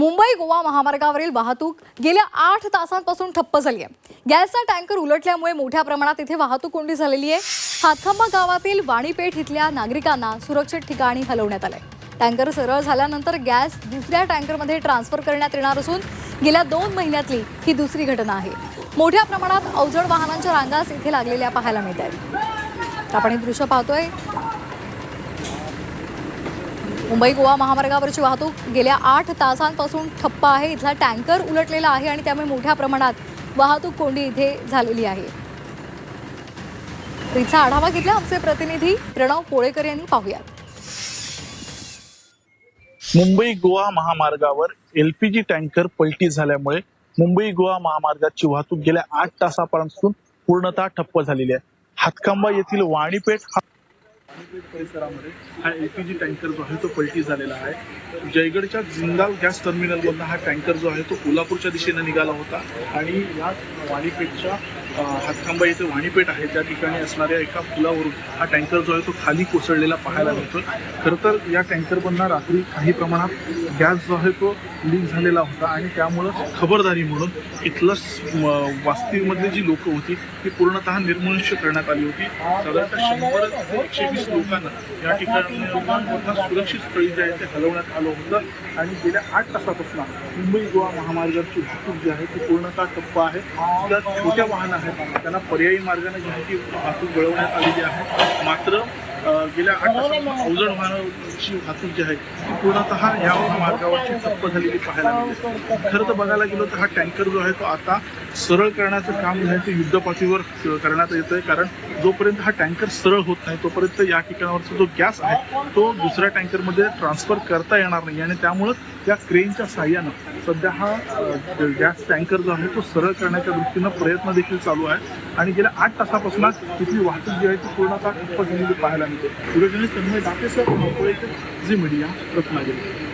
मुंबई गोवा महामार्गावरील वाहतूक गेल्या आठ तासांपासून ठप्प झाली आहे. गॅसचा टँकर उलटल्यामुळे मोठ्या प्रमाणात इथे वाहतूक कोंडी झालेली आहे. हातखंबा गावातील वाणीपेठ इथल्या नागरिकांना सुरक्षित ठिकाणी हलवण्यात आलंय. टँकर सरळ झाल्यानंतर गॅस दुसऱ्या टँकरमध्ये ट्रान्सफर करण्यात येणार असून गेल्या दोन महिन्यातली ही दुसरी घटना आहे. मोठ्या प्रमाणात अवजड वाहनांच्या रांगाच इथे लागलेल्या पाहायला मिळत आहेत आपण हे दृश्य पाहतोय. मुंबई गोवा महामार्गावरची वाहतूक गेल्या आठ तासांपासून ठप्प आहे. इथला टँकर उलटलेला आहे आणि त्यामुळे मोठ्या प्रमाणात वाहतूक कोंडी इथे झालेली आहे. तिचा आढावा घेतला आमचे प्रतिनिधी प्रणव पोळेकर यांनी. पाहूयात. मुंबई गोवा महामार्गावर एलपीजी टँकर पलटी झाल्यामुळे मुंबई गोवा महामार्गाची वाहतूक गेल्या आठ तासापासून पूर्णतः ठप्प झालेली आहे. हातकांबा येथील वाणीपेठ हा परिसरामध्ये हा एलपीजी टँकर जो आहे तो पलटी झालेला आहे. जयगडच्या जिंदाल गॅस टर्मिनल मधून हा टँकर जो आहे तो कोल्हापूरच्या दिशेने निघाला होता आणि या वाणीपेठच्या हातखांबा येथे वाणीपेठ आहे त्या ठिकाणी असणाऱ्या एका पुलावरून हा टँकर जो आहे तो खाली कोसळलेला पाहायला मिळतो. खरं तर या टँकरमधनं रात्री काही प्रमाणात गॅस जो आहे तो लीक झालेला होता आणि त्यामुळं खबरदारी म्हणून इथलं वास्तीमधली जी लोक होती ती पूर्णतः निर्मनुष्य करण्यात आली होती. साधारणतः शंभर ते एकशे वीस लोकांना या ठिकाणी लोकांमधनं सुरक्षित स्थळी जे आहे ते हलवण्यात आलं होतं. आणि गेल्या आठ तासापासून मुंबई गोवा महामार्गाची वाहतूक जी आहे ती पूर्णतः टप्पा आहे. ज्या छोट्या वाहनं आहेत. त्यांना पर्यायी मार्गाने घेण्याची वाहतूक वळवण्यात आलेली आहे मात्र गेल्या आठ अवजड वाहनाची वाहतूक जी आहे ती पूर्णतः या मार्गावरची ठप्प झालेली पाहायला मिळते. खरं तर बघायला गेलो तर हा टँकर जो आहे तो आता सरळ करण्याचं काम जे आहे ते युद्धपातळीवर करण्यात येतंय. कारण जोपर्यंत हा टँकर सरळ होत नाही तोपर्यंत या ठिकाणावरचा जो गॅस आहे तो दुसऱ्या टँकरमध्ये ट्रान्सफर करता येणार नाही. आणि त्यामुळं या क्रेनच्या साह्यानं सध्या हा गॅस टँकर जो आहे तो सरळ करण्याच्या दृष्टीनं प्रयत्न देखील चालू आहे. आणि गेल्या आठ तासापासून तिथली वाहतूक जी आहे ती पूर्णतः ठप्प झालेली पाहायला मिळते. Video Tanmay Date sir Zee media Ratnagiri